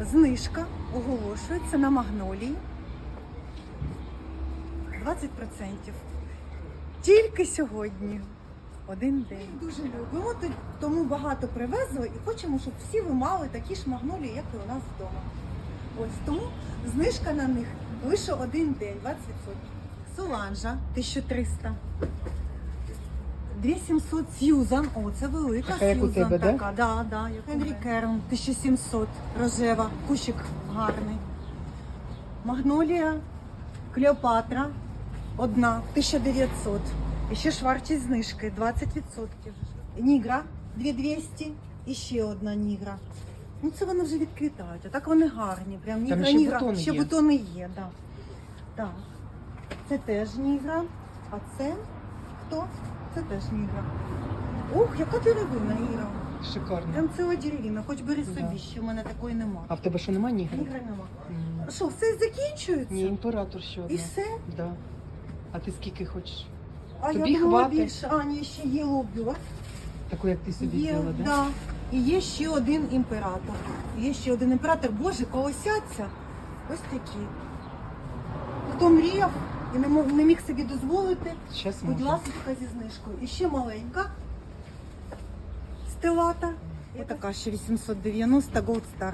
Знижка оголошується на магнолії 20%. Тільки сьогодні. Один день. Дуже любимо, тому багато привезли і хочемо, щоб всі ви мали такі ж магнолії, як і у нас вдома. Ось тому знижка на них лише один день, 20%. Соланжа 1300. 2700 Сьюзан. О, це велика Така, як у Сьюзан тебе, да? така. Да, да, як Генрі Керн 1700. Рожева. Кущик гарний. Магнолія Клеопатра. Одна 1900. І ще вартість знижки 20%. Нігра 2200. І ще одна нігра. Ну це вони вже відквітають, а так вони гарні. Прям нігра, ще нігра. бутони ще є. бутони є, да. так. Це теж нігра. А це хто? Це теж нігра. Ух, яка деревина, Іра. Шикарно. Прям ціла деревина, хоч бери Да. собі, ще в мене такої нема. А в тебе що нема ні? Нігра нема. М. Що, все закінчується? Ні, імператор ще І одна. все? Да. А ти скільки хочеш? А Тобі я думала хватить? більше. А, ні, ще є лобіо. Таку, як ти собі Є, взяла, да? да. І є ще один імператор. Є ще один імператор. Боже, колосяться. Ось такі. Хто мріяв і не мог не міг собі дозволити, Щас будь можна. ласка, зі знижкою. І ще маленька. Стелата. Ось така ще 890 Gold Star.